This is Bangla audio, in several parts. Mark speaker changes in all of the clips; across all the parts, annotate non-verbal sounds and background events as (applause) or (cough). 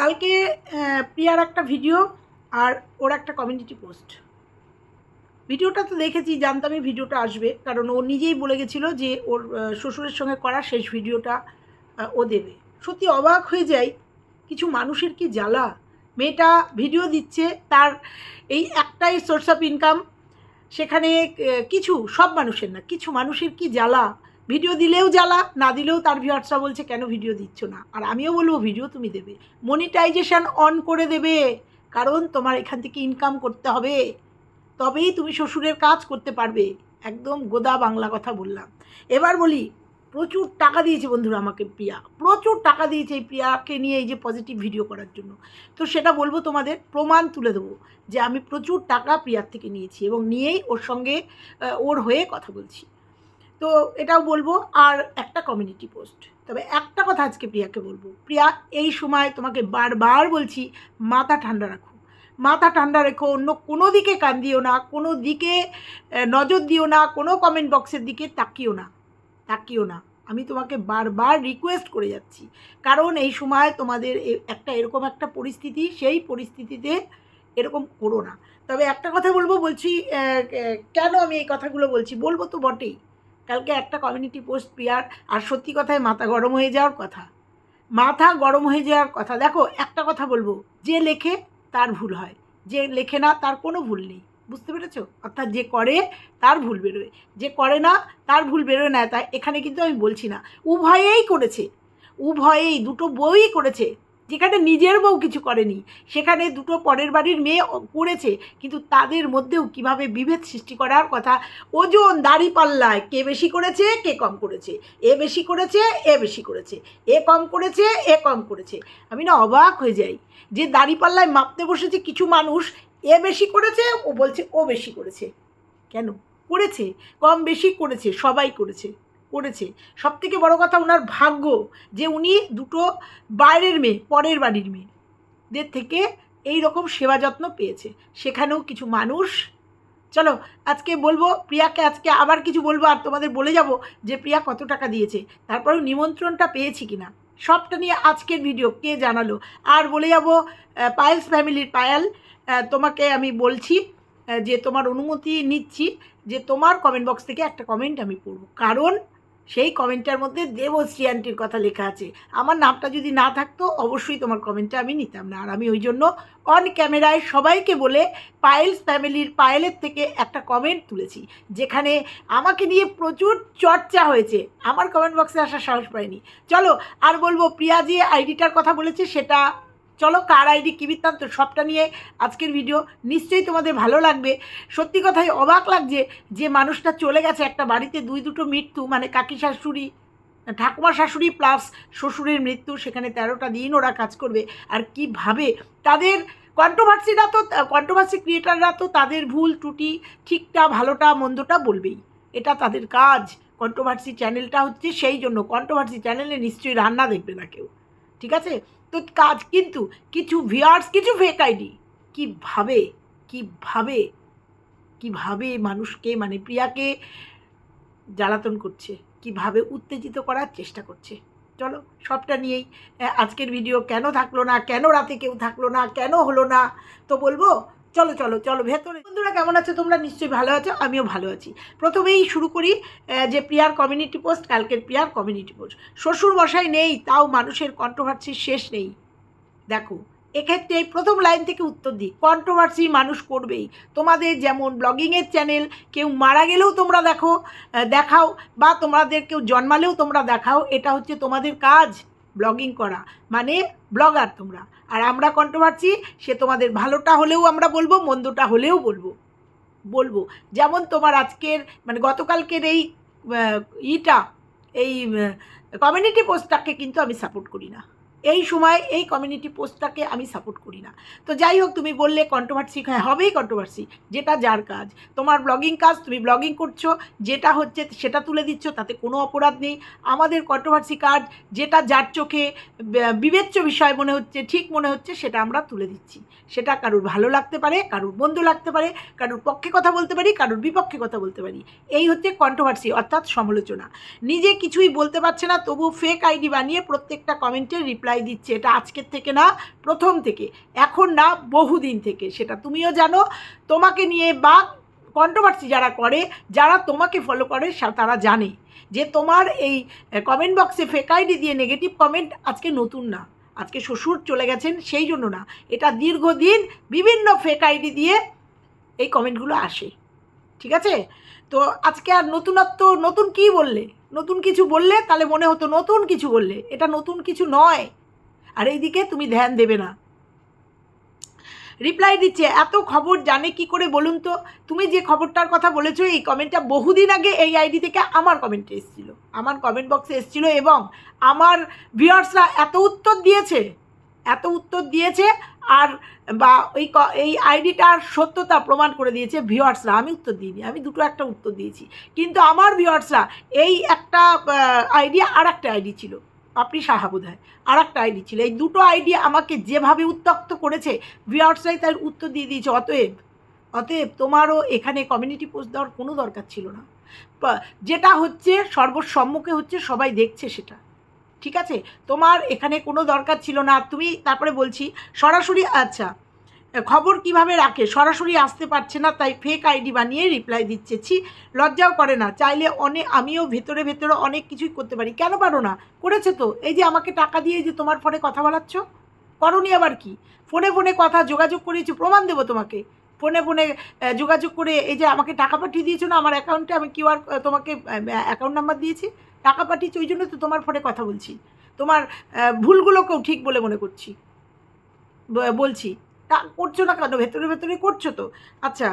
Speaker 1: কালকে প্রিয়ার একটা ভিডিও আর ওর একটা কমিউনিটি পোস্ট ভিডিওটা তো দেখেছি, জানতামই ভিডিওটা আসবে, কারণ ও নিজেই বলে গেছিল যে ওর শ্বশুরের সঙ্গে করা শেষ ভিডিওটা ও দেবে। সত্যি অবাক হয়ে যায় কিছু মানুষের কি জ্বালা? মেয়েটা ভিডিও দিচ্ছে, তার এই একটাই সোর্স অফ ইনকাম সেখানে কিছু, সব মানুষের না, কিছু মানুষের কি জ্বালা? ভিডিও দিলেও জ্বালা, না দিলেও তার ভিউয়ার্সরা বলছে, কেন ভিডিও দিচ্ছ না? আর আমিও বলব ভিডিও তুমি দেবে। মনিটাইজেশন অন করে দেবে। কারণ তোমার এখান থেকে ইনকাম করতে হবে। তবেই তুমি শ্বশুরের কাজ করতে পারবে। একদম গোদা বাংলা কথা বললাম। এবার বলি, প্রচুর টাকা দিয়েছে বন্ধুরা আমাকে প্রিয়া। প্রচুর টাকা দিয়েছে এই প্রিয়াকে নিয়ে এই যে পজিটিভ ভিডিও করার জন্য। তো সেটা বলব তোমাদের, প্রমাণ তুলে দেবো যে আমি প্রচুর টাকা প্রিয়ার থেকে নিয়েছি এবং নিয়েই ওর সঙ্গে ওর হয়ে কথা বলছি। তো এটাও বলব, আর একটা কমিউনিটি পোস্ট তবে একটা কথা আজকে প্রিয়াকে বলব। প্রিয়া, এই সময় তোমাকে বারবার বলছি, মাথা ঠান্ডা রাখো। মাথা ঠান্ডা রেখো, অন্য কোনো দিকে কান দিও না, কোনো দিকে নজর দিও না, কোনো কমেন্ট বক্সের দিকে তাকিও না তাকিও না। আমি তোমাকে বারবার রিকোয়েস্ট করে যাচ্ছি। কারণ এই সময় তোমাদের একটা এরকম একটা পরিস্থিতি, সেই পরিস্থিতিতে এরকম করো না। তবে একটা কথা বলব, বলছি কেন আমি এই কথাগুলো বলছি? বলব তো বটেই। কালকে একটা কমিউনিটি পোস্ট পিয়ার আর সত্যি কথায় মাথা গরম হয়ে যাওয়ার কথা। মাথা গরম হয়ে যাওয়ার কথা। দেখো, একটা কথা বলব, যে লেখে তার ভুল হয়, যে লেখে না তার কোনো ভুল নেই। বুঝতে পেরেছ? অর্থাৎ যে করে তার ভুল বেরোয়। যে করে না তার ভুল বেরোয় না তাই এখানে কিন্তু আমি বলছি না। উভয়েই করেছে। উভয়েই, দুটো বইই করেছে। যেখানে নিজের বউ কিছু করেনি। সেখানে দুটো পরের বাড়ির মেয়ে করেছে কিন্তু তাদের মধ্যেও কীভাবে বিভেদ সৃষ্টি করার কথা? ওজন দাড়ি পাল্লায়। কে বেশি করেছে, কে কম করেছে? এ বেশি করেছে, এ বেশি করেছে। এ কম করেছে, এ কম করেছে। আমি না অবাক হয়ে যাই যে দাড়ি পাল্লায় মাপতে বসেছে কিছু মানুষ। এ বেশি করেছে, ও বলছে ও বেশি করেছে। কেন? করেছে। কম বেশি করেছে, সবাই করেছে। করেছে। সব থেকে বড় কথা ওনার ভাগ্য যে উনি দুটো বাইরের মেয়ে, পরের বাড়ির মেয়েদের থেকে এই রকম সেবা যত্ন পেয়েছে। সেখানেও কিছু মানুষ। চলো, আজকে বলব, প্রিয়াকে আজকে আবার কিছু বলব আর তোমাদের বলে যাব যে প্রিয়া কত টাকা দিয়েছে, তারপরেও নিমন্ত্রণটা পেয়েছি কিনা। সবটা নিয়ে আজকের ভিডিও কে জানালো? আর বলে যাব পায়েলস ফ্যামিলির পায়েল তোমাকে আমি বলছি যে তোমার অনুমতি নিচ্ছি, যে তোমার কমেন্ট বক্স থেকে একটা কমেন্ট আমি পড়ব। কারণ সেই কমেন্টটার মধ্যে দেবশ্রী আন্টির কথা লেখা আছে। আমার নামটা যদি না থাকতো, অবশ্যই তোমার কমেন্টটা আমি নিতাম না। আর আমি ওই জন্য অন ক্যামেরায় সবাইকে বলে পায়েলস ফ্যামিলির পায়েলের থেকে একটা কমেন্ট তুলেছি। যেখানে আমাকে নিয়ে প্রচুর চর্চা হয়েছে। আমার কমেন্ট বক্সে আসার সাহস পাইনি। চলো, আর বলব, প্রিয়া যে আইডিটার কথা বলেছে, সেটা চলো, কার আইডি, কী বৃত্তান্ত, সবটা নিয়ে আজকের ভিডিও নিশ্চয়ই তোমাদের ভালো লাগবে। সত্যি কথাই অবাক লাগছে যে মানুষটা চলে গেছে একটা বাড়িতে, দুই দুটো মৃত্যু মানে কাকি শাশুড়ি ঠাকুমা শাশুড়ি প্লাস শ্বশুরের মৃত্যু, সেখানে তেরোটা দিন ওরা কাজ করবে, আর কীভাবে তাদের কন্ট্রোভার্সিরা তো কন্ট্রোভার্সি ক্রিয়েটাররা তো তাদের ভুল, ত্রুটি, ঠিকটা, ভালোটা, মন্দটা বলবেই। এটা তাদের কাজ। কন্ট্রোভার্সি চ্যানেলটা হচ্ছে সেই জন্য। কন্ট্রোভার্সি চ্যানেলে নিশ্চয়ই রান্না দেখবে না কেউ। ঠিক আছে? তো কাজ কিন্তু কিছু ভিয়ার্স কিছু ফেক আইডি কীভাবে কীভাবে কীভাবে মানুষকে মানে প্রিয়াকে জ্বালাতন করছে? কীভাবে উত্তেজিত করার চেষ্টা করছে? চলো, সবটা নিয়েই আজকের ভিডিও কেন থাকল না? কেন রাতে কেউ থাকল না? কেন হলো না? তো বলব চলো চলো চলো, ভেতরে। বন্ধুরা, কেমন আছো? তোমরা নিশ্চয়ই ভালো আছো, আমিও ভালো আছি। প্রথমেই শুরু করি যে প্রিয়ার কমিউনিটি পোস্ট কালকের প্রিয়ার কমিউনিটি পোস্ট শ্বশুর মশাই নেই, তাও মানুষের কন্ট্রোভার্সির শেষ নেই। দেখো, এক্ষেত্রে এই প্রথম লাইন থেকে উত্তর দিই। কন্ট্রোভার্সি মানুষ করবেই। তোমাদের যেমন ব্লগিংয়ের চ্যানেল কেউ মারা গেলেও তোমরা দেখো দেখাও, বা তোমাদের কেউ জন্মালেও তোমরা দেখাও, এটা হচ্ছে তোমাদের কাজ ব্লগিং করা। মানে ব্লগার তোমরা। আর আমরা কন্ট্রোভার্সি সে তোমাদের ভালোটা হলেও আমরা বলব, মন্দটা হলেও বলব। বলব। যেমন তোমার আজকের মানে গতকালকের এই ইটা, এই কমিউনিটি পোস্টটাকে কিন্তু আমি সাপোর্ট করি না। এই সময় এই কমিউনিটি পোস্টটাকে আমি সাপোর্ট করি না। তো যাই হোক, তুমি বললে কন্ট্রোভার্সি হ্যাঁ হবেই কন্ট্রোভার্সি যেটা যার কাজ। তোমার ব্লগিং কাজ, তুমি ব্লগিং করছ, যেটা হচ্ছে সেটা তুলে দিচ্ছ, তাতে কোনো অপরাধ নেই। আমাদের কন্ট্রোভার্সি কাজ, যেটা যার চোখে বিবেচ্য বিষয় মনে হচ্ছে, ঠিক মনে হচ্ছে, সেটা আমরা তুলে দিচ্ছি। সেটা কারুর ভালো লাগতে পারে, কারুর বন্ধু লাগতে পারে, কারুর পক্ষে কথা বলতে পারি, কারুর বিপক্ষে কথা বলতে পারি। এই হচ্ছে কন্ট্রোভার্সি অর্থাৎ সমালোচনা। নিজে কিছুই বলতে পারছে না তবু ফেক আইডি বানিয়ে প্রত্যেকটা কমেন্টের রিপ্লাই রিপ্লাই দিচ্ছে, এটা আজকের থেকে না, প্রথম থেকে। এখন না, বহুদিন থেকে। সেটা তুমিও জানো। তোমাকে নিয়ে বা কন্ট্রোভার্সি যারা করে, যারা তোমাকে ফলো করে তারা জানে যে তোমার এই কমেন্ট বক্সে ফেক আইডি দিয়ে নেগেটিভ কমেন্ট আজকে নতুন না। আজকে শ্বশুর চলে গেছেন, সেই জন্য না। এটা দীর্ঘদিন বিভিন্ন ফেক আইডি দিয়ে এই কমেন্টগুলো আসে। ঠিক আছে? তো আজকে আর নতুনত্ব, নতুন কি বললে? নতুন কিছু বললে তাহলে মনে হতো নতুন কিছু বললে। এটা নতুন কিছু নয়। আর এইদিকে তুমি ধ্যান দেবে না। রিপ্লাই দিচ্ছে, এত খবর জানে কি করে বলুন তো? তুমি যে খবরটার কথা বলেছ, এই কমেন্টটা বহুদিন আগে এই আইডি থেকে আমার কমেন্টে এসেছিল। আমার কমেন্ট বক্সে এসেছিল এবং আমার ভিউয়ার্সরা এত উত্তর দিয়েছে, এত উত্তর দিয়েছে আর বা ওই এই আইডিটার সত্যতা প্রমাণ করে দিয়েছে ভিউয়ার্সরা আমি উত্তর দিইনি, আমি দুটো একটা উত্তর দিয়েছি। কিন্তু আমার ভিউয়ার্সরা এই একটা আইডি আর একটা আইডি ছিল। আপনি সাহা বোধ হয় আর একটা আইডি ছিল এই দুটো আইডি আমাকে যেভাবে উত্তক্ত করেছে ভিউয়ার্সরাই তার উত্তর দিয়ে দিয়েছে, অতএব অতএব তোমারও এখানে কমিউনিটি পোস্ট দেওয়ার কোনো দরকার ছিল না। যেটা হচ্ছে সর্বসম্মুখে হচ্ছে সবাই দেখছে সেটা। ঠিক আছে? তোমার এখানে কোনো দরকার ছিল না। তুমি তারপরে বলছি, সরাসরি আচ্ছা খবর কীভাবে রাখে? সরাসরি আসতে পারছে না, তাই ফেক আইডি বানিয়ে রিপ্লাই দিচ্ছে। ছি, লজ্জাও করে না। চাইলে অনেক আমিও ভেতরে ভেতরে অনেক কিছুই করতে পারি। কেন পারো না? করেছে তো। এই যে আমাকে টাকা দিয়ে যে তোমার ফোনে কথা বলাচ্ছ? করনি আবার কি? ফোনে ফোনে কথা যোগাযোগ করেছি, প্রমাণ দেবো তোমাকে। ফোনে ফোনে যোগাযোগ করে এই যে আমাকে টাকা পাঠিয়ে দিয়েছ না, আমার অ্যাকাউন্টে আমি কিউআর তোমাকে অ্যাকাউন্ট নাম্বার দিয়েছি। টাকা পাঠিয়েছি, ওই জন্য তো তোমার ফোনে কথা বলছি। তোমার ভুলগুলোকেও ঠিক বলে মনে করছি। বলছি। করছ না কেন? ভেতরে ভেতরে করছ তো। আচ্ছা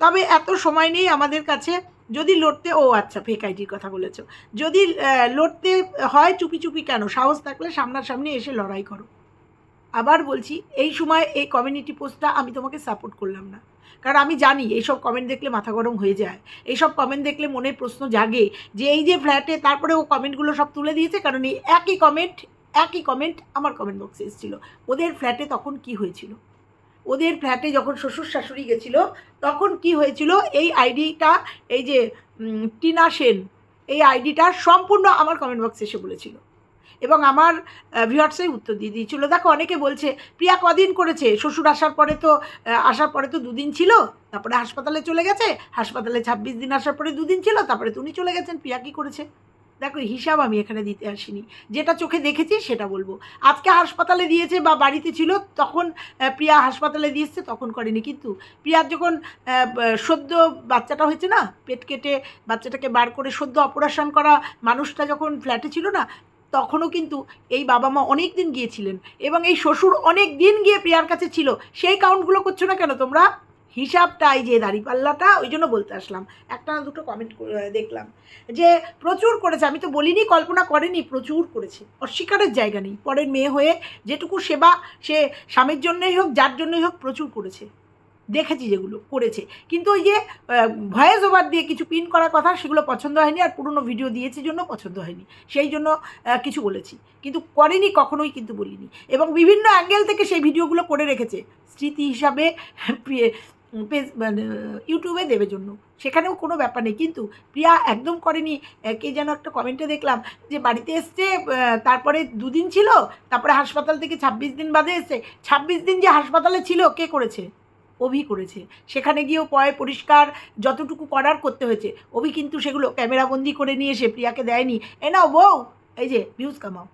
Speaker 1: তবে এত সময় নেই আমাদের কাছে। যদি লড়তে, ও আচ্ছা ফেক আইডির কথা বলেছ। যদি লড়তে হয় চুপি চুপি কেন? সাহস থাকলে সামনাসামনি এসে লড়াই করো। আবার বলছি, এই সময় এই কমিউনিটি পোস্টটা আমি তোমাকে সাপোর্ট করলাম না। কারণ আমি জানি, এইসব কমেন্ট দেখলে মাথা গরম হয়ে যায়। এইসব কমেন্ট দেখলে মনের প্রশ্ন জাগে যে, এই যে ফ্ল্যাটে তারপরে ও কমেন্টগুলো সব তুলে দিয়েছে, কারণ এই একই কমেন্ট একই কমেন্ট আমার কমেন্ট বক্সে এসেছিল। ওদের ফ্ল্যাটে তখন কি হয়েছিল? ওদের ফ্ল্যাটে যখন শ্বশুর শাশুড়ি গেছিল, তখন কি হয়েছিল? এই আইডিটা এই যে টিনা সেন, এই আইডিটা সম্পূর্ণ আমার কমেন্ট বক্সে এসে বলেছিল। এবং আমার ভিউয়ার্সেই উত্তর দিয়ে দিয়েছিল। দেখো, অনেকে বলছে, প্রিয়া কদিন করেছে? শ্বশুর আসার পরে তো আসার পরে তো দুদিন ছিল। তারপরে হাসপাতালে চলে গেছে। হাসপাতালে ছাব্বিশ দিন আসার পরে দুদিন ছিল। তারপরে তো উনি চলে গেছেন। প্রিয়া কী করেছে? দেখো হিসাব আমি এখানে দিতে আসিনি। যেটা চোখে দেখেছি সেটা বলব। আজকে হাসপাতালে দিয়েছে বা বাড়িতে ছিল, তখন প্রিয়া হাসপাতালে দিয়েছে তখন করেনি। কিন্তু প্রিয়ার যখন সদ্য বাচ্চাটা হয়েছে না, পেট কেটে বাচ্চাটাকে বার করে সদ্য অপারেশন করা মানুষটা যখন ফ্ল্যাটে ছিল না, তখনও কিন্তু এই বাবা মা অনেক দিন গিয়েছিলেন। এবং এই শ্বশুর অনেক দিন গিয়ে প্রিয়ার কাছে ছিল। সেই কাউন্টগুলো করছ না কেন তোমরা? হিসাবটা এই যে দাঁড়িপাল্লাটা, ওই জন্য বলতে আসলাম। একটা না দুটো কমেন্ট দেখলাম। যে প্রচুর করেছে, আমি তো বলিনি, কল্পনা করেনি, প্রচুর করেছে। অস্বীকারের জায়গা নেই। পরের মেয়ে হয়ে যেটুকু সেবা সে স্বামীর জন্যই হোক, যার জন্যই হোক, প্রচুর করেছে। দেখেছি যেগুলো করেছে। কিন্তু ওই যে ভয়েস ওভার দিয়ে কিছু পিন করার কথা, সেগুলো পছন্দ হয়নি আর পুরনো ভিডিও দিয়েছে জন্য পছন্দ হয়নি। সেই জন্য কিছু বলেছি। কিন্তু করেনি, কখনোই কিন্তু বলিনি। এবং বিভিন্ন অ্যাঙ্গেল থেকে সেই ভিডিওগুলো করে রেখেছে। স্মৃতি হিসাবে পেজ মানে ইউটিউবে দেবে জন্য। সেখানেও কোনো ব্যাপার নেই। কিন্তু প্রিয়া একদম করেনি। কে যেন একটা কমেন্টে দেখলাম যে, বাড়িতে এসছে তারপরে দুদিন ছিল, তারপরে হাসপাতাল থেকে ছাব্বিশ দিন বাদে এসছে। ছাব্বিশ দিন যে হাসপাতালে ছিল, কে করেছে? অভি করেছে। সেখানে গিয়েও পয় পরিষ্কার যতটুকু করার করতে হয়েছে। অভি কিন্তু সেগুলো ক্যামেরাবন্দি করে নিয়ে এসে প্রিয়াকে দেয়নি। এ নাও বউ, এই যে ভিউজ কামাও।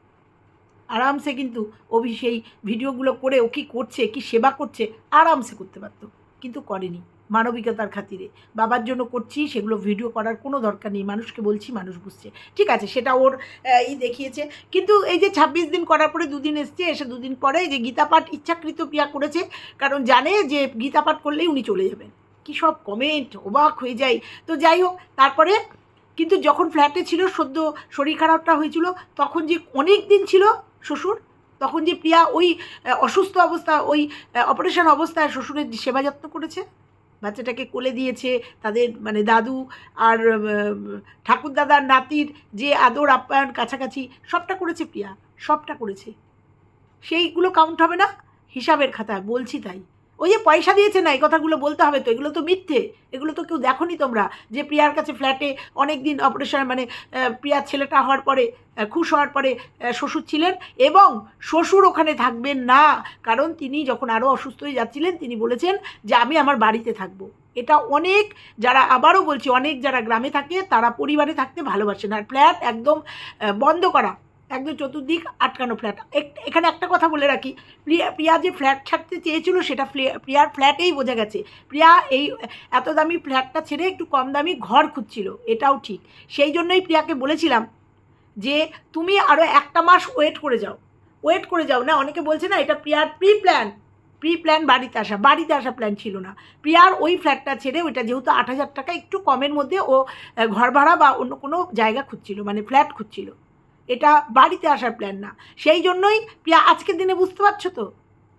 Speaker 1: আরামসে কিন্তু অভি সেই ভিডিওগুলো করে ও কী করছে, কি সেবা করছে, আরামসে করতে পারতো। কিন্তু করেনি মানবিকতার খাতিরে। বাবার জন্য করছি, সেগুলো ভিডিও করার কোনো দরকার নেই। মানুষকে বলছি, মানুষ বুঝছে। ঠিক আছে, সেটা ওর ই দেখিয়েছে। কিন্তু এই যে ছাব্বিশ দিন করার পরে দুদিন এসছে, এসে দুদিন পরে যে গীতা পাঠ ইচ্ছাকৃত প্রিয়া করেছে, কারণ জানে যে গীতা পাঠ করলেই উনি চলে যাবেন। কী সব কমেন্ট অবাক হয়ে যায় তো যাই হোক, তারপরে কিন্তু যখন ফ্ল্যাটে ছিল, সদ্য শরীর খারাপটা হয়েছিল, তখন যে অনেক দিন ছিল, শ্বশুর তখন যে প্রিয়া ওই অসুস্থ অবস্থা, ওই অপারেশন অবস্থায় শ্বশুরের সেবা যত্ন করেছে, বাচ্চাটাকে কোলে দিয়েছে, তাদের মানে দাদু আর ঠাকুর দাদার নাতির যে আদর, আপ্যায়ন, কাছাকাছি সবটা করেছে প্রিয়া, সবটা করেছে। সেইগুলো কাউন্ট হবে না, হিসাবের খাতায়, বলছি তাই। ওই যে পয়সা দিয়েছে না, এই কথাগুলো বলতে হবে তো, এগুলো তো মিথ্যে। এগুলো তো কেউ দেখোনি তোমরা যে প্রিয়ার কাছে ফ্ল্যাটে অনেক দিন অপারেশন মানে প্রিয়ার ছেলেটা হওয়ার পরে খুশ হওয়ার পরে শ্বশুর ছিলেন এবং শ্বশুর ওখানে থাকবেন না। কারণ তিনি যখন আরও অসুস্থ হয়ে যাচ্ছিলেন, তিনি বলেছেন যে, আমি আমার বাড়িতে থাকব। এটা অনেক যারা, আবারও বলছি, অনেক যারা গ্রামে থাকে, তারা পরিবারে থাকতে ভালোবাসেন। আর ফ্ল্যাট একদম বন্ধ করা। একদম চতুর্দিক আটকানো ফ্ল্যাট এখানে একটা কথা বলে রাখি, প্রিয়া প্রিয়া যে ফ্ল্যাট ছাড়তে চেয়েছিল সেটা প্রিয়ার ফ্ল্যাটেই বোঝা গেছে। প্রিয়া এই এত দামি ফ্ল্যাটটা ছেড়ে একটু কম দামি ঘর খুঁজছিল, এটাও ঠিক। সেই জন্যই প্রিয়াকে বলেছিলাম যে, তুমি আরও একটা মাস ওয়েট করে যাও। ওয়েট করে যাও। না, অনেকে বলছে না, এটা প্রিয়ার প্রি প্ল্যান প্রি প্ল্যান বাড়িতে আসা বাড়িতে আসা প্ল্যান ছিল না। প্রিয়ার ওই ফ্ল্যাটটা ছেড়ে ওইটা যেহেতু আট হাজার টাকা, একটু কমের মধ্যে ও ঘর ভাড়া বা অন্য কোনো জায়গা খুঁজছিল মানে ফ্ল্যাট খুঁজছিল। এটা বাড়িতে আসার প্ল্যান না। সেই জন্যই প্রিয়া, আজকের দিনে বুঝতে পারছ তো?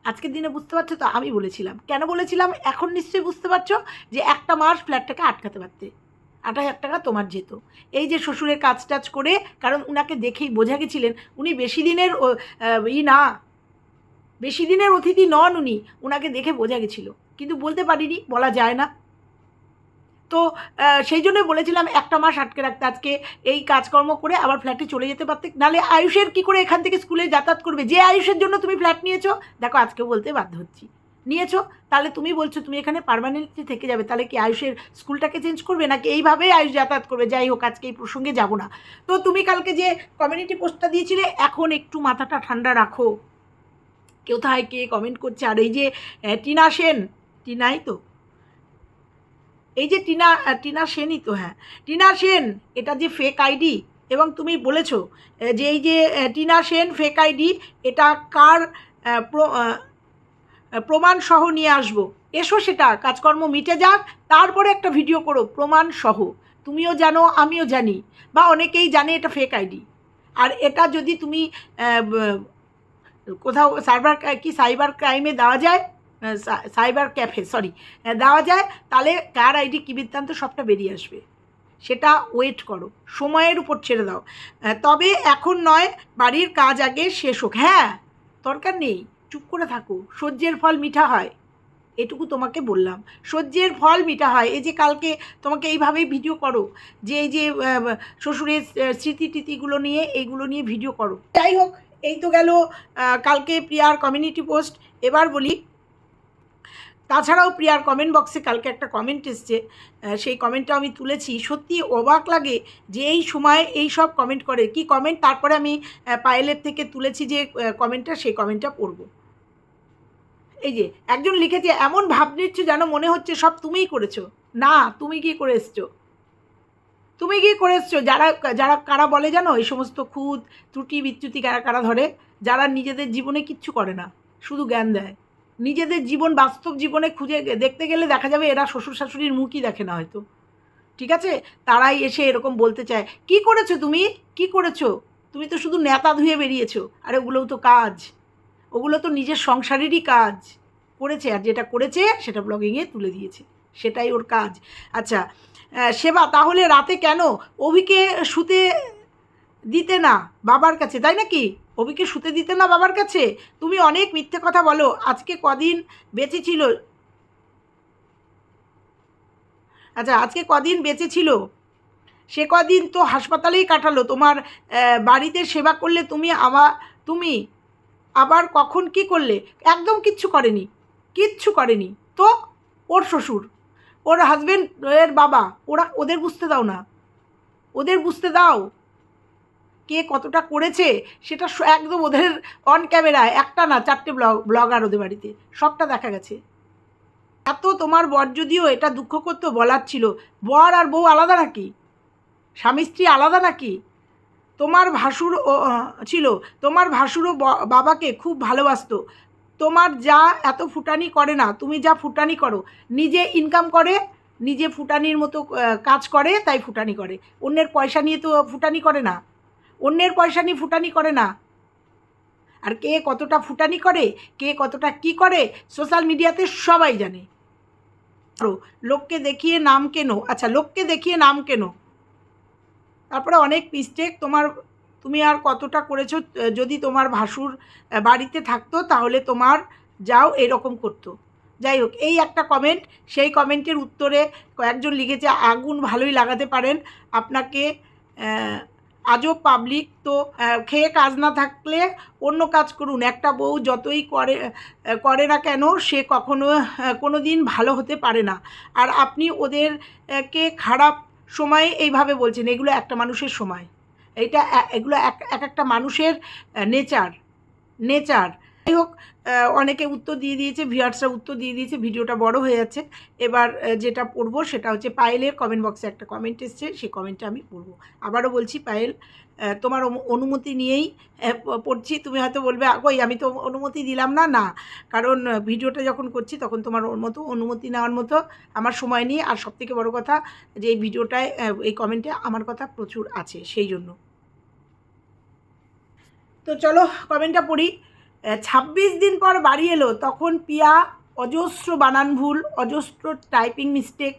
Speaker 1: আজকের দিনে বুঝতে পারছ তো? আমি বলেছিলাম। কেন বলেছিলাম? এখন নিশ্চয়ই বুঝতে পারছ যে একটা মাস ফ্ল্যাটটাকে আটকাতে পারতে। আট হাজার টাকা তোমার যেত। এই যে শ্বশুরের কাজ টাজ করে, কারণ উনাকে দেখেই বোঝা গেছিলেন, উনি বেশি দিনের ই না। বেশি দিনের অতিথি নন উনি। ওনাকে দেখে বোঝা গেছিল। কিন্তু বলতে পারিনি, বলা যায় না। তো সেই জন্য বলেছিলাম একটা মাস আটকে রাখতে, আজকে এই কাজকর্ম করে আবার ফ্ল্যাটে চলে যেতে পারতে। নাহলে আয়ুষের কি করে এখান থেকে স্কুলে যাতায়াত করবে? যে আয়ুষের জন্য তুমি ফ্ল্যাট নিয়েছো, দেখো আজকে বলতে বাধ্য হচ্ছি। নিয়েছো, তাহলে তুমি বলছো তুমি এখানে পার্মানেন্টলি থেকে যাবে, তাহলে কি আয়ুষের স্কুলটাকে চেঞ্জ করবে, নাকি এইভাবেই আয়ুষ যাতায়াত করবে? যাই হোক, আজকে এই প্রসঙ্গে যাব না। তো তুমি কালকে যে কমিউনিটি পোস্টটা দিয়েছিলে, এখন একটু মাথাটা ঠান্ডা রাখো। কোথায় কে কমেন্ট করছে, আর এই যে টিনা সেন, টিনাই তো? এই যে টিনা টিনা সেনই তো হ্যাঁ। টিনা সেন, এটা যে ফেক আইডি এবং তুমি বলেছ যে এই যে টিনা সেন ফেক আইডি এটা কার প্রমাণ সহ নিয়ে আসব? এসো সেটা, কাজকর্ম মিটে যাক, তারপরে একটা ভিডিও করো, প্রমাণ সহ। তুমিও জানো, আমিও জানি, বা অনেকেই জানে এটা ফেক আইডি আর এটা যদি তুমি কোথাও সাইবার, কি সাইবার ক্রাইমে দেওয়া যায় সাইবার ক্যাফে সরি দেওয়া যায়, তাহলে কার আইডি কী বৃত্তান্ত সবটা বেরিয়ে আসবে। সেটা ওয়েট করো, সময়ের উপর ছেড়ে দাও। তবে এখন নয়, বাড়ির কাজ আগে শেষ হোক। হ্যাঁ দরকার নেই, চুপ করে থাকো, সহ্যের ফল মিঠা হয়। এটুকু তোমাকে বললাম। সহ্যের ফল মিঠা হয়। এই যে কালকে তোমাকে এইভাবেই ভিডিও করো, যে এই যে শ্বশুরের স্মৃতি টিতিগুলো নিয়ে, এইগুলো নিয়ে ভিডিও করো। যাই হোক, এই তো গেল কালকে প্রিয়ার কমিউনিটি পোস্ট এবার বলি তাছাড়াও প্রিয়ার কমেন্ট বক্সে কালকে একটা কমেন্ট এসছে সেই কমেন্টটা আমি তুলেছি। সত্যি অবাক লাগে যে এই সময় এই সব কমেন্ট করে। কি কমেন্ট তারপরে আমি পায়েলের থেকে তুলেছি যে কমেন্টটা সেই কমেন্টটা পড়ব। এই যে, একজন লিখেছে, এমন ভাব নিচ্ছ যেন মনে হচ্ছে সব তুমিই করেছ। না, তুমি কি করে এসছো? তুমি কি করে এসছো? যারা যারা, কারা বলে জানো, এই সমস্ত খুদ, ত্রুটি, বিচ্যুতি কারা কারা ধরে? যারা নিজেদের জীবনে কিচ্ছু করে না, শুধু জ্ঞান দেয়। নিজেদের জীবন, বাস্তব জীবনে খুঁজে দেখতে গেলে দেখা যাবে এরা শ্বশুর শাশুড়ির মুখই দেখে না হয়তো। ঠিক আছে? তারাই এসে এরকম বলতে চায়, কি করেছ তুমি? কি করেছ? তুমি তো শুধু নেতা ধুয়ে বেরিয়েছো। আর ওগুলোও তো কাজ। ওগুলো তো নিজের সংসারেরই কাজ। করেছে, আর যেটা করেছে সেটা ব্লগিংয়ে তুলে দিয়েছে। সেটাই ওর কাজ। আচ্ছা সেবা, তাহলে রাতে কেন? অভিকে শুতে দিতে না, বাবার কাছে, তাই নাকি? অভিকে শুতে দিতে না বাবার কাছে? তুমি অনেক মিথ্যে কথা বলো। আজকে কদিন বেঁচে ছিল? আচ্ছা আজকে কদিন বেঁচে ছিল? সে কদিন তো হাসপাতালেই কাটালো। তোমার বাড়িতে সেবা করলে তুমি আবার তুমি আবার কখন কি করলে? একদম কিচ্ছু করেনি। কিচ্ছু করেনি। তো ওর শ্বশুর, ওর হাজবেন্ড এর বাবা, ওরা, ওদের বুঝতে দাও না। ওদের বুঝতে দাও। কে কতটা করেছে, সেটা একদম ওদের অন ক্যামেরায় একটা না, চারটে ব্লগ ব্লগার ওদের বাড়িতে। সবটা দেখা গেছে। এত তোমার বর যদিও এটা দুঃখ করতো বলার ছিল, বর আর বউ আলাদা নাকি? স্বামী স্ত্রী আলাদা নাকি? তোমার ভাসুর ছিল, তোমার ভাসুরও বাবাকে খুব ভালোবাসতো। তোমার যা এত ফুটানি করে না, তুমি যা ফুটানি করো, নিজে ইনকাম করে, নিজে ফুটানির মতো কাজ করে, তাই ফুটানি করে। অন্যের পয়সা নিয়ে তো ফুটানি করে না। অন্যের পয়সা নিয়ে ফুটানি করে না। আর কে কতটা ফুটানি করে, কে কতটা কি করে সোশ্যাল মিডিয়াতে সবাই জানে। লোককে দেখিয়ে নাম কেন আচ্ছা লোককে দেখিয়ে নাম কেন। তারপরে অনেক মিস্টেক তোমার, তুমি আর কতটা করেছ, যদি তোমার ভাসুর বাড়িতে থাকতো, তাহলে তোমার যাও এরকম করতো। যাই হোক, এই একটা কমেন্ট সেই কমেন্টের উত্তরে কয়েকজন লিখেছে, আগুন ভালোই লাগাতে পারেন, আপনাকে আজও পাবলিক তো খেয়ে কাজ না থাকলে অন্য কাজ করুন। একটা বউ যতই করে করে না কেন সে কখনো কোনো দিন ভালো হতে পারে না। আর আপনি ওদেরকে খারাপ সময়ে এইভাবে বলছেন, এগুলো একটা মানুষের সময়। এটা এগুলো এক এক একটা মানুষের নেচার নেচার যাই হোক অনেকে উত্তর দিয়ে দিয়েছে, ভিউয়ার্সরা উত্তর দিয়ে দিয়েছে, ভিডিওটা বড় হয়ে যাচ্ছে। এবার যেটা পড়ব সেটা হচ্ছে পায়েলের কমেন্ট বক্সে একটা কমেন্ট এসছে, সেই কমেন্টটা আমি পড়ব। আবারও বলছি, পায়েল তোমার অনুমতি নিয়েই পড়ছি, তুমি হয়তো বলবে কই আমি তো অনুমতি দিলাম না। না, কারণ ভিডিওটা যখন করছি তখন তোমার ওর মতো অনুমতি নেওয়ার মতো আমার সময় নেই। আর সবথেকে বড় কথা, যে এই ভিডিওটায় এই কমেন্টে আমার কথা প্রচুর আছে, সেই জন্য। তো চলো কমেন্টটা পড়ি। ছাব্বিশ দিন পর বাড়ি এলো, তখন পিয়া অজস্র বানান ভুল, অজস্র টাইপিং মিস্টেক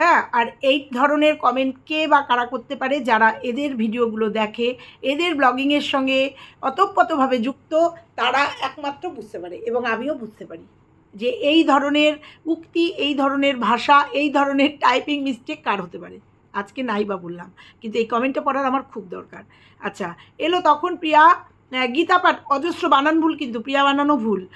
Speaker 1: হ্যাঁ আর এই ধরনের কমেন্ট কে বা কারা করতে পারে যারা এদের ভিডিওগুলো দেখে, এদের ব্লগিংয়ের সঙ্গে অতপ্রতভাবে যুক্ত, তারা একমাত্র বুঝতে পারে এবং আমিও বুঝতে পারি যে এই ধরনের উক্তি, এই ধরনের ভাষা, এই ধরনের টাইপিং মিস্টেক কার হতে পারে। আজকে নাই বা বললাম, কিন্তু এই কমেন্টটা পড়ার আমার খুব দরকার। আচ্ছা এলো তখন প্রিয়া গীতা পাঠ অজস্র বানান ভুল কিন্তু প্রিয়া বানানো ভুল।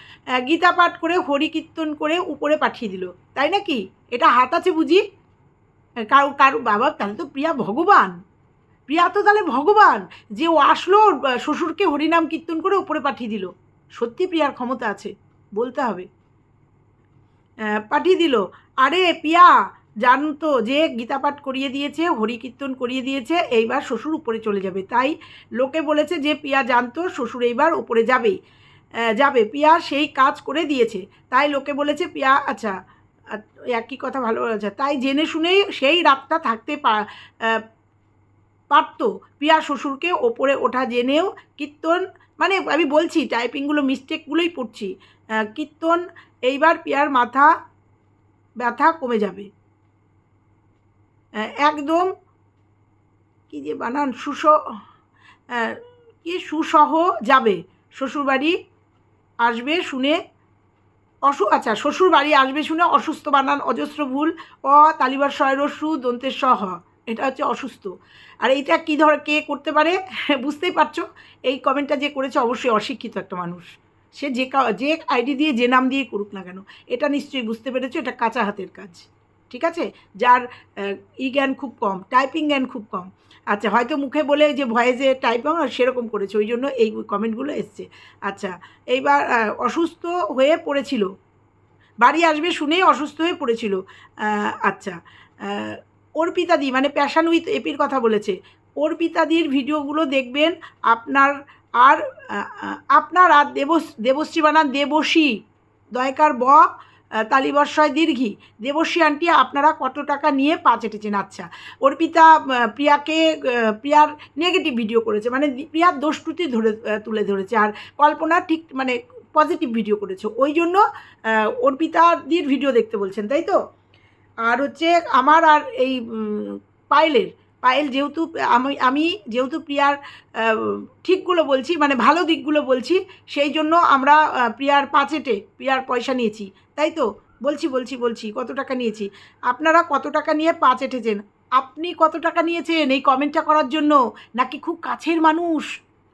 Speaker 1: গীতা পাঠ করে হরি কীর্তন করে উপরে পাঠিয়ে দিল। তাই নাকি? এটা হাত আছে বুঝি? আহ, কারও কারও বাবা তাহলে তো প্রিয়া ভগবান। প্রিয়া তো তাহলে ভগবান। যে ও আসলো শ্বশুরকে হরিনাম কীর্তন করে উপরে পাঠিয়ে দিল। সত্যি প্রিয়ার ক্ষমতা আছে বলতে হবে। পাঠিয়ে দিল। আরে পিয়া জানতো যে গীতা পাঠ করিয়ে দিয়েছে হরি কীর্তন করিয়ে দিয়েছে, এইবার শ্বশুর উপরে চলে যাবে। তাই লোকে বলেছে যে, পিয়া জানতো শ্বশুর এইবার উপরে যাবেই যাবে। পিয়া সেই কাজ করে দিয়েছে। তাই লোকে বলেছে, পিয়া আচ্ছা একই কথা ভালো বলেছে তাই জেনে শুনেই সেই রাতটা থাকতে পারতো। পিয়া শ্বশুরকে ওপরে ওঠা জেনেও কীর্তন মানে আমি বলছি, টাইপিংগুলো, মিস্টেকগুলোই পড়ছি। কীর্তন, এইবার পিয়ার মাথা ব্যথা কমে যাবে। একদম কি যে বানান? সুস কি? সুসহ যাবে। শ্বশুরবাড়ি আসবে শুনে অসু আচ্ছা শ্বশুর বাড়ি আসবে শুনে অসুস্থ বানান, অজস্র ভুল। অ, তালিবার শয়রসু দন্তের সহ। এটা হচ্ছে অসুস্থ। আর এইটা কী ধর কে করতে পারে? (laughs) বুঝতেই পারছ? এই কমেন্টটা যে করেছে অবশ্যই অশিক্ষিত একটা মানুষ। সে যে যে আইডি দিয়ে যে নাম দিয়ে করুক না কেন, এটা নিশ্চয়ই বুঝতে পেরেছ, এটা কাঁচা হাতের কাজ। ঠিক আছে? যার ই জ্ঞান খুব কম, টাইপিং জ্ঞান খুব কম। আচ্ছা হয়তো মুখে বলে যে ভয়েসে টাইপিং সেরকম করেছে, ওই জন্য এই কমেন্টগুলো এসছে। আচ্ছা এইবার অসুস্থ হয়ে পড়েছিল। বাড়ি আসবে শুনেই অসুস্থ হয়ে পড়েছিল। আচ্ছা অর্পিতাদি মানে প্যাশান উইথ এপির কথা বলেছে। অর্পিতাদির ভিডিওগুলো দেখবেন আপনার আর আপনার আর দেবস, দেবশ্রী বানান দেবশ্রী দয়কার ব তালিবর্ষয় দীর্ঘি। দেবশ্রী আন্টি আপনারা কত টাকা নিয়ে পা চেটেছেন? আচ্ছা অর্পিতা প্রিয়াকে প্রিয়ার নেগেটিভ ভিডিও করেছে মানে প্রিয়ার দোষ ত্রুটি ধরে তুলে ধরেছে আর কল্পনা ঠিক মানে পজিটিভ ভিডিও করেছে। ওই জন্য অর্পিতাদির ভিডিও দেখতে বলছেন তাই তো? আর হচ্ছে আমার আর এই উম, পায়েলের পায়েল যেহেতু, আমি আমি যেহেতু প্রিয়ার ঠিকগুলো বলছি মানে ভালো দিকগুলো বলছি, সেই জন্য আমরা প্রিয়ার পাচেটে প্রিয়ার পয়সা নিয়েছি, তাই তো? বলছি বলছি বলছি, কত টাকা নিয়েছি? আপনারা কত টাকা নিয়ে পাঁচ এঁটেছেন? আপনি কত টাকা নিয়েছেন এই কমেন্টটা করার জন্য? নাকি খুব কাছের মানুষ?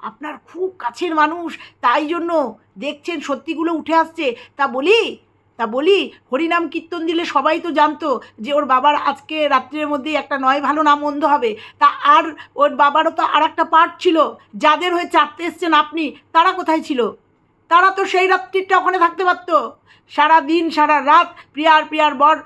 Speaker 1: আপনার খুব কাছের মানুষ, তাই জন্য দেখছেন সত্যিগুলো উঠে আসছে। তা বলি তা বলি, হরিনাম কীর্তন দিলে সবাই তো জানতো যে ওর বাবার আজকে রাত্রের মধ্যেই একটা নয় ভালো নাম মন্দ হবে। তা আর ওর বাবারও তো আর একটা পার্ট ছিল, যাদের হয়ে চাপতে এসছেন আপনি, তারা কোথায় ছিল? তারা তো সেই রাত্রিটা ওখানে থাকতে পারতো। সারা দিন, সারা রাত প্রিয়ার প্রিয়ার বর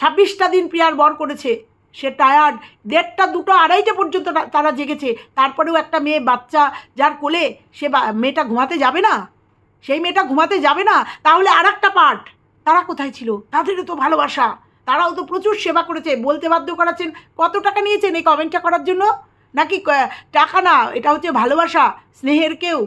Speaker 1: ছাব্বিশটা দিন প্রিয়ার বর করেছে। সে টায়ার্ড, দেড়টা, দুটো, আড়াইটে পর্যন্ত তারা জেগেছে। তারপরেও একটা মেয়ে বাচ্চা যার কোলে সে মেয়েটা ঘুমাতে যাবে না? সেই মেয়েটা ঘুমাতে যাবে না, তাহলে আর একটা পার্ট। তারা কোথায় ছিল? তাদেরও তো ভালোবাসা। তারাও তো প্রচুর সেবা করেছে। বলতে বাধ্য করাচ্ছেন, কত টাকা নিয়েছেন এই কমেন্টটা করার জন্য? নাকি টাকা না, এটা হচ্ছে ভালোবাসা, স্নেহের কেউ।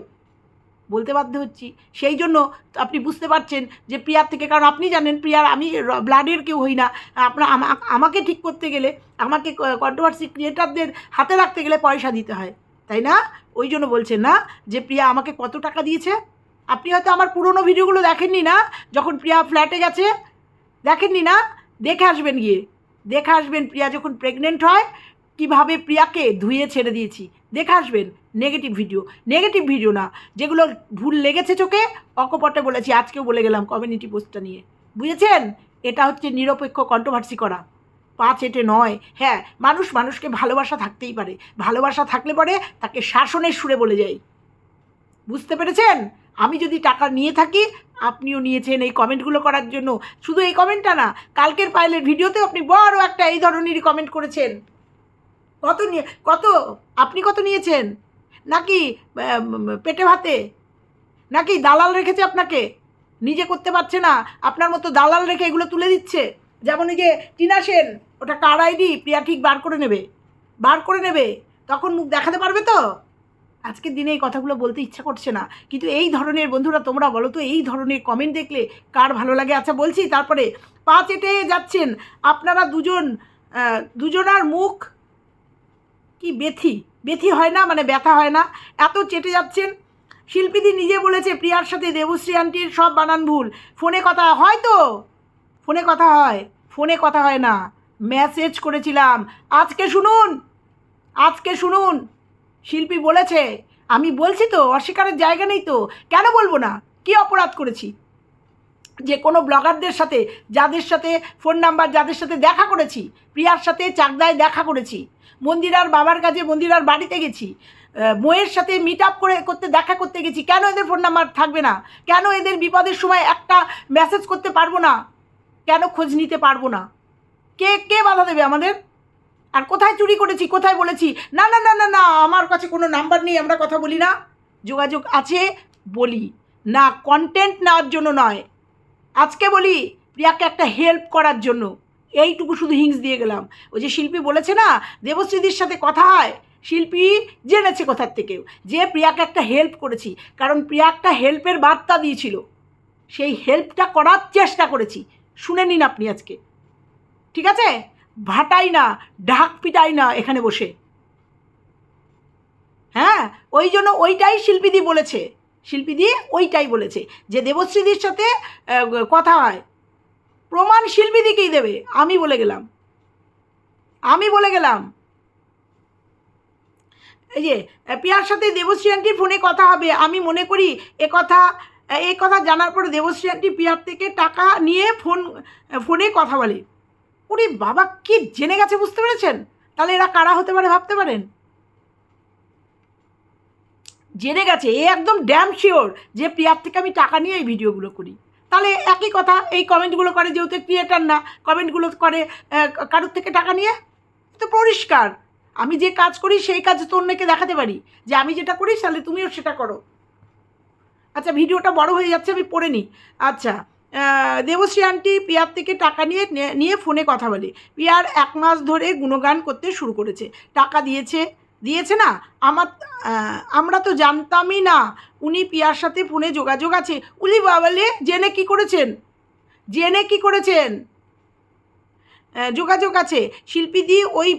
Speaker 1: বলতে বাধ্য হচ্ছি। সেই জন্য আপনি বুঝতে পারছেন যে প্রিয়ার থেকে, কারণ আপনি জানেন, প্রিয়ার আমি ব্লাডের কেউ হই না। আপনার আমাকে ঠিক করতে গেলে, আমাকে কন্ট্রোভার্সি ক্রিয়েটারদের হাতে রাখতে গেলে পয়সা দিতে হয়। তাই না? ওই জন্য বলছেন না যে প্রিয়া আমাকে কত টাকা দিয়েছে? আপনি হয়তো আমার পুরনো ভিডিওগুলো দেখেননি না? যখন প্রিয়া ফ্ল্যাটে গেছে, দেখেননি না? দেখে আসবেন গিয়ে। দেখে আসবেন প্রিয়া যখন প্রেগনেন্ট হয়, কীভাবে প্রিয়াকে ধুয়ে ছেড়ে দিয়েছি। দেখে আসবেন। নেগেটিভ ভিডিও নেগেটিভ ভিডিও না। যেগুলো ভুল লেগেছে চোখে, অকপটে বলেছি, আজকেও বলে গেলাম কমিউনিটি পোস্টটা নিয়ে। বুঝেছেন? এটা হচ্ছে নিরপেক্ষ কন্ট্রোভার্সি করা। পা চেটে নয়। হ্যাঁ মানুষ মানুষকে ভালোবাসা থাকতেই পারে। ভালোবাসা থাকলে পরে তাকে শাসনের সুরে বলে যাই। বুঝতে পেরেছেন? আমি যদি টাকা নিয়ে থাকি, আপনিও নিয়েছেন এই কমেন্টগুলো করার জন্য। শুধু এই কমেন্টটা না, কালকের পাইলের ভিডিওতেও আপনি বড় একটা এই ধরনেরই কমেন্ট করেছেন। কত নিয়ে, কত? আপনি কত নিয়েছেন? নাকি পেটে ভাতে? নাকি দালাল রেখেছে আপনাকে? নিজে করতে পারছে না, আপনার মতো দালাল রেখে এগুলো তুলে দিচ্ছে। যেমন এই যে, টিনা সেন, ওটা কার আইডি? প্রিয়া ঠিক বার করে নেবে। বার করে নেবে। তখন মুখ দেখাতে পারবে তো? আজকের দিনে এই কথাগুলো বলতে ইচ্ছা করছে না। কিন্তু এই ধরনের বন্ধুরা তোমরা বলো তো, এই ধরনের কমেন্ট দেখলে কার ভালো লাগে? আচ্ছা বলছি, তারপরে পা চেটে যাচ্ছেন আপনারা দুজন দুজনার মুখ কি বেথি? বেথি হয় না? মানে ব্যথা হয় না? এত চেটে যাচ্ছেন। শিল্পীদি নিজে বলেছে, প্রিয়ার সাথে দেবশ্রী আন্টির সব বানান ভুল। ফোনে কথা হয় তো? ফোনে কথা হয়। ফোনে কথা হয় না। মেসেজ করেছিলাম। আজকে শুনুন! আজকে শুনুন! শিল্পী বলেছে, আমি বলছি তো, অস্বীকারের জায়গা নেই তো, কেন বলব না? কি অপরাধ করেছি? যে কোনো ব্লগারদের সাথে, যাদের সাথে ফোন নাম্বার, যাদের সাথে দেখা করেছি, প্রিয়ার সাথে চাকদায় দেখা করেছি, মন্দিরার বাবার কাছে মন্দিরার বাড়িতে গেছি বইয়ের সাথে মিট আপ করে করতে, দেখা করতে গেছি, কেন এদের ফোন নাম্বার থাকবে না? কেন এদের বিপদের সময় একটা মেসেজ করতে পারব না? কেন খোঁজ নিতে পারব না? কে কে বাধা দেবে আমাদের? আর কোথায় চুরি করেছি, কোথায় বলেছি? না না না না না, আমার কাছে কোনো নাম্বার নেই, আমরা কথা বলি না। যোগাযোগ আছে বলি, না কন্টেন্ট নেওয়ার জন্য নয়। আজকে বলি, প্রিয়াকে একটা হেল্প করার জন্য। এইটুকু শুধু হিংস দিয়ে গেলাম। ওই যে শিল্পী বলেছে না, দেবশ্রীদির সাথে কথা হয়, শিল্পী জেনেছে কোথার থেকেও। যে প্রিয়াকে একটা হেল্প করেছি, কারণ প্রিয়া একটা হেল্পের বার্তা দিয়েছিল। সেই হেল্পটা করার চেষ্টা করেছি। শুনে নিন আপনি আজকে। ঠিক আছে? ভাটাই না ঢাক পিটাই না এখানে বসে। হ্যাঁ ওই জন্য ওইটাই শিল্পীদি বলেছে। শিল্পীদি ওইটাই বলেছে যে দেবশ্রীদির সাথে কথা হয়। প্রমাণ শিল্পীদিকেই দেবে আমি বলে গেলাম। আমি বলে গেলাম। এই যে আহ, প্রিয়ার সাথে দেবশ্রী আন্টির ফোনে কথা হবে আমি মনে করি এ কথা এই কথা জানার পরে দেবশ্রী আন্টি প্রিয়ার থেকে টাকা নিয়ে ফোন ফোনে কথা বলে। ওরে বাবা, কি জেনে গেছে বুঝতে পেরেছেন? তাহলে এরা কারা হতে পারে ভাবতে পারেন? জেনে গেছে, এ একদম ড্যাম শিওর যে প্রিয়ার থেকে আমি টাকা নিয়ে এই ভিডিওগুলো করি। তাহলে একই কথা, এই কমেন্টগুলো করে যেহেতু ক্রিয়েটার না, কমেন্টগুলো করে কারোর থেকে টাকা নিয়ে? তো পরিষ্কার। আমি যে কাজ করি, সেই কাজ তো অন্যকে দেখাতে পারি। যে আমি যেটা করি, তাহলে তুমিও সেটা করো। আচ্ছা ভিডিওটা বড় হয়ে যাচ্ছে, আমি পড়ে নিই। আচ্ছা দেবশ্রী আন্টি পিয়ার থেকে টাকা নিয়ে নিয়ে ফোনে কথা বলে। পিয়ার এক মাস ধরে গুণগান করতে শুরু করেছে। টাকা দিয়েছে দিয়েছে না? আমার আমরা তো জানতামই না। উনি পিয়ার সাথে ফোনে যোগাযোগ আছে। উলি বাবালে, জেনে কি করেছেন? জেনে কি করেছেন? যোগাযোগ আছে। শিল্পীদি ওই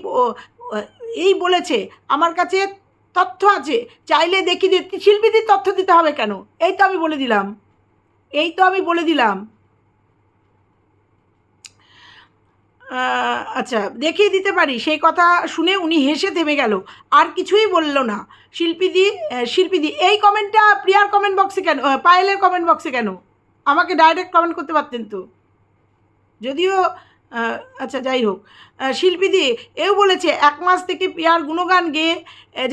Speaker 1: এই বলেছে, আমার কাছে তথ্য আছে। চাইলে দেখি শিল্পীদের তথ্য দিতে হবে কেন? এই তো আমি বলে দিলাম। এই তো আমি বলে দিলাম। আচ্ছা দেখিয়ে দিতে পারি। সেই কথা শুনে উনি হেসে থেমে গেল। আর কিছুই বলল না। শিল্পীদি শিল্পী শিল্পীদি, এই কমেন্টটা প্রিয়ার কমেন্ট বক্সে কেন পায়েলের কমেন্ট বক্সে কেন? আমাকে ডাইরেক্ট কমেন্ট করতে পারতেন তো। যদিও আচ্ছা যাই হোক। শিল্পীদি, এও বলেছে, এক মাস থেকে পিয়ার গুণগান গেয়ে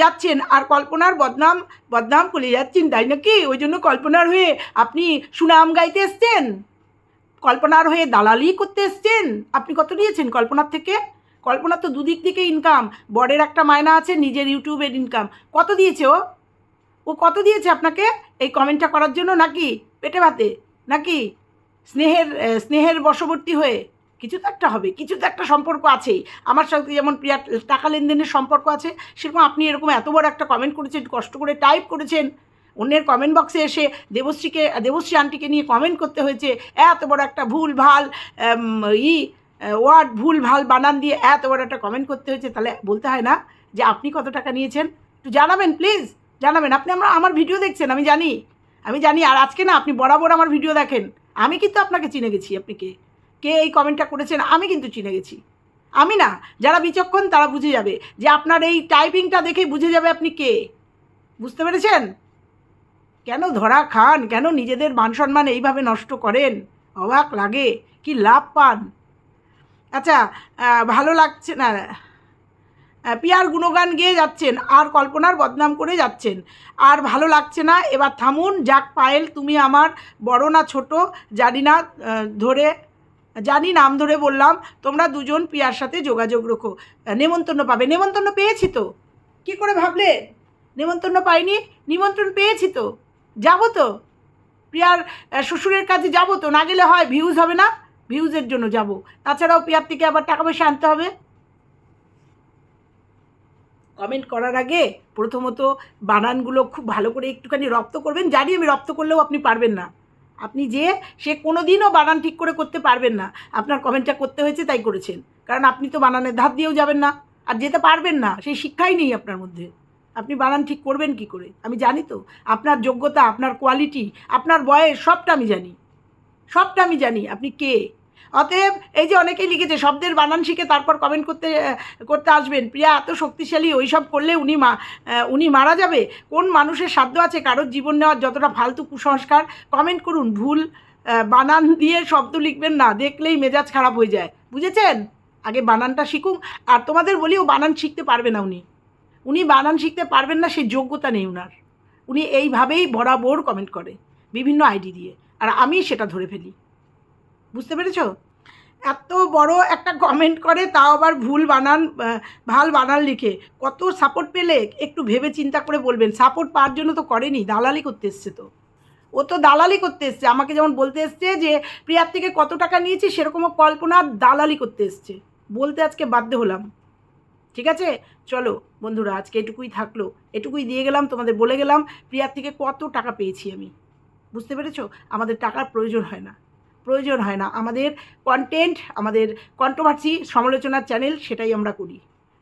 Speaker 1: যাচ্ছেন, আর কল্পনার বদনাম বদনাম করে যাচ্ছেন, তাই নাকি? ওই জন্য কল্পনার হয়ে আপনি সুনাম গাইতে এসছেন? কল্পনার হয়ে দালালি করতে এসছেন? আপনি কত নিয়েছেন কল্পনার থেকে? কল্পনার তো দুদিক থেকে ইনকাম বরের একটা মায়না আছে, নিজের ইউটিউবের ইনকাম কত দিয়েছে ও? ও কত দিয়েছে আপনাকে? এই কমেন্টটা করার জন্য নাকি পেটে ভাতে? নাকি স্নেহের স্নেহের বশবর্তী হয়ে? কিছু তো একটা হবে, কিছু তো একটা সম্পর্ক আছেই। আমার সাথে যেমন প্রিয়া, টাকা লেনদেনের সম্পর্ক আছে, সেরকম আপনি এরকম এত বড় একটা কমেন্ট করেছেন, কষ্ট করে টাইপ করেছেন। অন্যের কমেন্ট বক্সে এসে দেবশ্রীকে, দেবশ্রী আন্টিকে নিয়ে কমেন্ট করতে হয়েছে, এত বড় একটা ভুল ভালো ই ওয়ার্ড ভুল ভালো বানান দিয়ে এত বড় একটা কমেন্ট করতে হয়েছে। তাহলে বলতে হয় না যে আপনি কত টাকা নিয়েছেন? একটু জানাবেন প্লিজ জানাবেন। আপনি আমরা, আমার ভিডিও দেখছেন, আমি জানি আমি জানি। আর আজকে না, আপনি বরাবর আমার ভিডিও দেখেন। আমি কিন্তু আপনাকে চিনে গেছি, আপনি কে? কে এই কমেন্টটা করেছেন, আমি কিন্তু চিনে গেছি। আমি না, যারা বিচক্ষণ তারা বুঝে যাবে যে আপনার এই টাইপিংটা দেখেই বুঝে যাবে আপনি কে। বুঝতে পেরেছেন? কেন ধরা খান? কেন নিজেদের মান সম্মান এইভাবে নষ্ট করেন? অবাক লাগে, কি লাভ পান? আচ্ছা ভালো লাগছে না পিয়ার গুণগান গেয়ে যাচ্ছেন, আর কল্পনার বদনাম করে যাচ্ছেন। আর ভালো লাগছে না, এবার থামুন, যাক পায়েল, তুমি আমার বড় না ছোট, জানি না ধরে জানি নাম ধরে বললাম তোমরা দুজন পিয়ার সাথে যোগাযোগ রেখো। নেমন্তন্ন পাবে। নেমন্তন্ন পেয়েছি তো। কি করে ভাবলে? নেমন্তন্ন পাইনি নিমন্ত্রণ পেয়েছি তো। যাব তো। প্রিয়ার আহ, শ্বশুরের কাছে যাব তো। না গেলে হয় ভিউজ হবে না। ভিউজের জন্য যাব। তাছাড়াও প্রিয়ার থেকে আবার টাকা পয়সা আনতে হবে। কমেন্ট করার আগে প্রথমত বানানগুলো খুব ভালো করে একটুখানি রপ্ত করবেন। জানি আমি রপ্ত করলেও আপনি পারবেন না। আপনি যে সে কোনো দিনও বানান ঠিক করে করতে পারবেন না। আপনার কমেন্টটা করতে হয়েছে তাই করেছেন। কারণ আপনি তো বানানের ধার দিয়েও যাবেন না। আর যেতে পারবেন না, সেই শিক্ষাই নেই আপনার মধ্যে। আপনি বানান ঠিক করবেন কি করে? আমি জানি তো। আপনার যোগ্যতা, আপনার কোয়ালিটি আপনার বয়স, সবটা আমি জানি। সবটা আমি জানি। আপনি কে? অতএব এই যে অনেকেই লিখেছে, শব্দের বানান শিখে তারপর কমেন্ট করতে করতে আসবেন। প্রিয়া, এত শক্তিশালী ওই সব করলে উনি মা উনি মারা যাবে? কোন মানুষের সাধ্য আছে কারোর জীবন নেওয়ার যতটা ফালতু কুসংস্কার? কমেন্ট করুন, ভুল বানান দিয়ে শব্দ লিখবেন না, দেখলেই মেজাজ খারাপ হয়ে যায়। বুঝেছেন? আগে বানানটা শিখুন আর তোমাদের বলি ও বানান শিখতে পারবে না উনি। উনি বানান শিখতে পারবেন না সেই যোগ্যতা নেই উনার। উনি এইভাবেই বরাবর কমেন্ট করে, বিভিন্ন আইডি দিয়ে। আর আমি সেটা ধরে ফেলি। বুঝতে পেরেছ? এত বড় একটা কমেন্ট করে, তাও আবার ভুল বানান ভালো বানান লিখে। কত সাপোর্ট পেলে, একটু ভেবে চিন্তা করে বলবেন। সাপোর্ট পাওয়ার জন্য তো করেনি, দালালি করতে এসছে তো। ও তো দালালি করতে এসছে। আমাকে যেমন বলতে এসছে যে, প্রিয়ার থেকে কত টাকা নিয়েছি, সেরকমও কল্পনা দালালি করতে এসছে। বলতে আজকে বাধ্য হলাম। ঠিক আছে? চলো, বন্ধুরা, আজকে এটুকুই থাকল। এটুকুই দিয়ে গেলাম, তোমাদের বলে গেলাম, প্রিয়ার থেকে কত টাকা পেয়েছি আমি। বুঝতে পেরেছ? আমাদের টাকার প্রয়োজন হয় না। প্রয়োজন হয় না। আমাদের কন্টেন্ট আমাদের কন্ট্রোভার্সি সমালোচনার চ্যানেল সেটাই আমরা করি।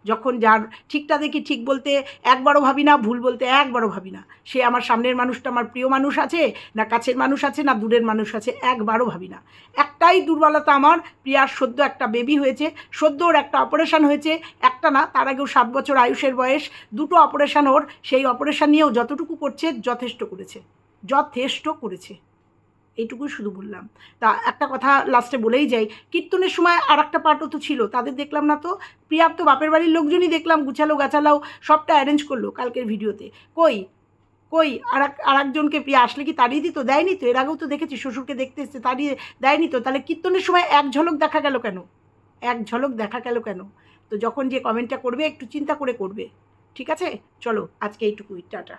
Speaker 1: যখন যার ঠিকটা দেখি ঠিক বলতে একবারও ভাবি না, ভুল বলতে একবারও ভাবি না। সে আমার সামনের মানুষটা আমার প্রিয় মানুষ আছে, না কাছের মানুষ আছে, না দূরের মানুষ আছে, একবারও ভাবি না। একটাই দুর্বলতা আমার, প্রিয়ার সদ্য একটা বেবি হয়েছে সদ্য ওর একটা অপারেশন হয়েছে, একটা না, তার আগেও সাত বছর আয়ুষের বয়স, দুটো অপারেশান ওর, সেই অপারেশান নিয়েও যতটুকু করছে, যথেষ্ট করেছে। যথেষ্ট করেছে। এইটুকুই শুধু বললাম। তা একটা কথা লাস্টে বলেই যাই, কীর্তনের সময় আর একটা পার্টও তো ছিল, তাদের দেখলাম না তো? প্রিয়ার তো বাপের বাড়ির লোকজনই দেখলাম, গুছালো, গাছালাও, সবটা অ্যারেঞ্জ করল কালকের ভিডিওতে কই? কই? আর এক আর একজনকে প্রিয়া আসলে কি তাড়িয়ে দিত? দেয়নি তো? এর আগেও তো দেখেছি, শ্বশুরকে দেখতে এসছে, তাড়িয়ে দেয়নি তো? তাহলে কীর্তনের সময় এক ঝলক দেখা গেল কেন? এক ঝলক দেখা গেল কেন? তো যখন যে কমেন্টটা করবে, একটু চিন্তা করে করবে। ঠিক আছে? চলো, আজকে এইটুকুই, টাটা।